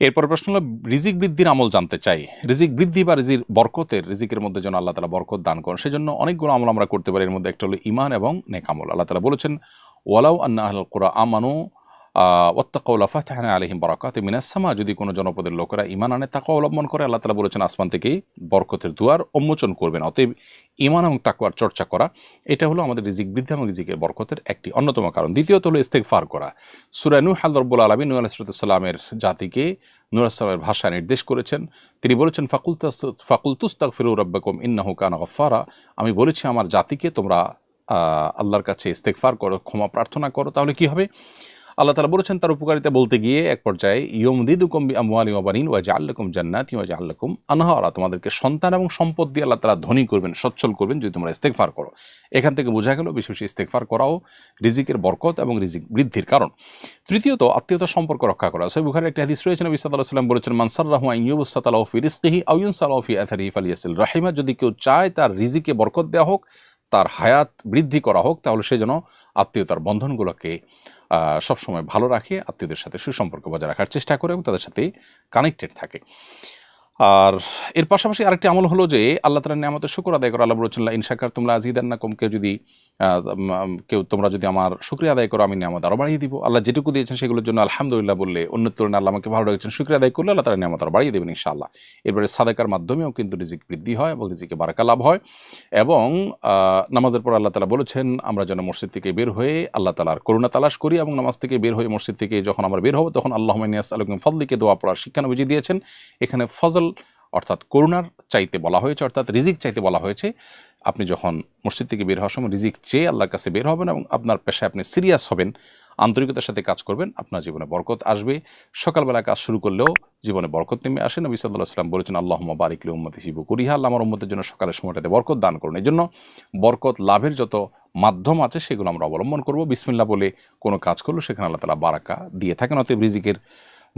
এরপর প্রশ্ন হলো, রিজিক বৃদ্ধির আমল জানতে চাই। রিজিক বৃদ্ধি বা রিজির বরকতের রিজিকের মধ্যে যেন আল্লাহ তালা বরকত দান করেন, সেজন্য অনেকগুলো আমল আমরা করতে পারি। এর মধ্যে একটা হলো ইমান এবং নেক আমল। আল্লাহ তালা বলেছেন, ওয়ালাউ আন্না আল কোরআ আমানু ওত্তাকাউলা ফাতাহানা আলহিম বরাকাত মিনাসামা যদি কোনো জনপদের লোকেরা ইমান আনে তাকে অবলম্বন করে, আল্লাহ তালা বলেছেন, আসমান থেকেই বরকতের দুয়ার উন্মোচন করবেন। অতএব ইমান এবং তাকুয়ার চর্চা করা, এটা হলো আমাদের রিজিক বৃদ্ধি এবং রিজিকের বরকতের একটি অন্যতম কারণ। দ্বিতীয়ত হলো ইস্তেকফার করা। সুরানু হালরবুল আলমী নূর আলাইসালামের জাতিকে নূর আসলামের ভাষা নির্দেশ করেছেন। তিনি বলেছেন ফাকুল ফাকুল তুস্তাক ফিরু রব্বাকুম ইন্নাহু কানা গফারা আমি বলেছি, আমার জাতিকে তোমরা আল্লাহর কাছে ইস্তেকফার করো, ক্ষমা প্রার্থনা করো। তাহলে কি হবে? আল্লাহ তালা বলেছেন, তার উপকারিতা বলতে গিয়ে এক পর্যায়ে, ইয়মদিদুকুম আমওয়ালি ওয়াবানিন ওয়া জাআল্লাকুম জান্নাতি ওয়া জাআল্লাকুম আনহারা। তোমাদেরকে সন্তান এবং সম্পদ দিয়ে আল্লাহ তালা ধনী করবেন, সচ্ছল করবেন যদি তোমরা ইস্তেকফার করো। এখান থেকে বোঝা গেল, বেশি বেশি ইস্তেকফার করাও রিজিকের বরকত এবং রিজিক বৃদ্ধির কারণ। তৃতীয়ত, আত্মীয়তা সম্পর্ক রক্ষা করা। সৈব বুখারের একটি হাদিস রয়েছে, নবী সাল্লাল্লাহু সাল্লাম বলেছেন মানসার রাহু আইয়ুবসাতালাহু ফি রিজকিহি আও ইউনসালাহু ফি ফালিয়াসিল রাহিমা। যদি কেউ চায়, তার রিজিকে বরকত দেওয়া হোক তার হায়াত বৃদ্ধি করা হোক, তাহলে সে যেন আত্মীয়তার বন্ধনগুলোকে সবসময় ভালো রাখে, আত্মীয়দের সাথে সুসম্পর্ক বজায় রাখার চেষ্টা করে এবং তাদের সাথে কানেক্টেড থাকে। আর এর পাশাপাশি আরেকটি আমল হলো যে আল্লাহ তালা নিয়ামতের শুকর আদায় করা। আল্লাহ বলছেন ইনশাকার তোমরা আজিদান্না কমকে যদি কেউ তোমরা যদি আমার শুক্রিয়া আদায় করো, আমি নিয়ামত আরও বাড়িয়ে দিব। আল্লাহ যেটুকু দিয়েছেন সেগুলোর জন্য আলহামদুলিল্লাহ বললে অন্য তুলনায় আল্লাহ আমাকে ভালো রেখেছেন। শুক্রিয়া আদায় করলে আল্লাহ তালা নিয়ামত আরও বাড়িয়ে দেবেন ইনশাআল্লাহ। এরপরে সাদাকার মাধ্যমেও কিন্তু রিজিক বৃদ্ধি হয় এবং রিজিকে বারাকা লাভ হয় এবং নামাজের পর আল্লাহ তালা বলেছেন, আমরা যেন মসজিদ থেকে বের হয়ে আল্লাহ তালার করুণা তালাশ করি এবং নামাজ থেকে বের হয়ে মসজিদ থেকে যখন আমরা বের হব, তখন আল্লাহ মাইনিয়াস আলম ফজলিকে দোয়া পড়ার শিক্ষানবিজি দিয়েছেন। এখানে ফজল অর্থাৎ করুণার চাইতে বলা হয়েছে, অর্থাৎ রিজিক চাইতে বলা হয়েছে, আপনি যখন মসজিদ থেকে বের হওয়ার সময় রিজিক চেয়ে আল্লাহর কাছে বের হবেন এবং আপনার পেশায় আপনি সিরিয়াস হবেন, আন্তরিকতার সাথে কাজ করবেন, আপনার জীবনে বরকত আসবে। সকালবেলা কাজ শুরু করলেও জীবনে বরকত নেমে আসে। নবী সাল্লাহ সাল্লাম বলেছেন আল্লাহ বারিকলি উম্মত হিসিব করিহা আল্লাহ আমার উম্মতের জন্য সকালের সময়টাতে বরকত দান করুন। এই জন্য বরকত লাভের যত মাধ্যম আছে, সেগুলো আমরা অবলম্বন করব। বিসমিল্লা বলে কোনো কাজ করল সেখানে আল্লাহ তালা বারাকা দিয়ে থাকেন। অতএব রিজিকের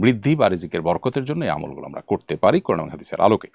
বৃদ্ধি বা রিজিকের বরকতের জন্য এই আমলগুলো আমরা করতে পারি কোরআন হাদিসের আলোকে।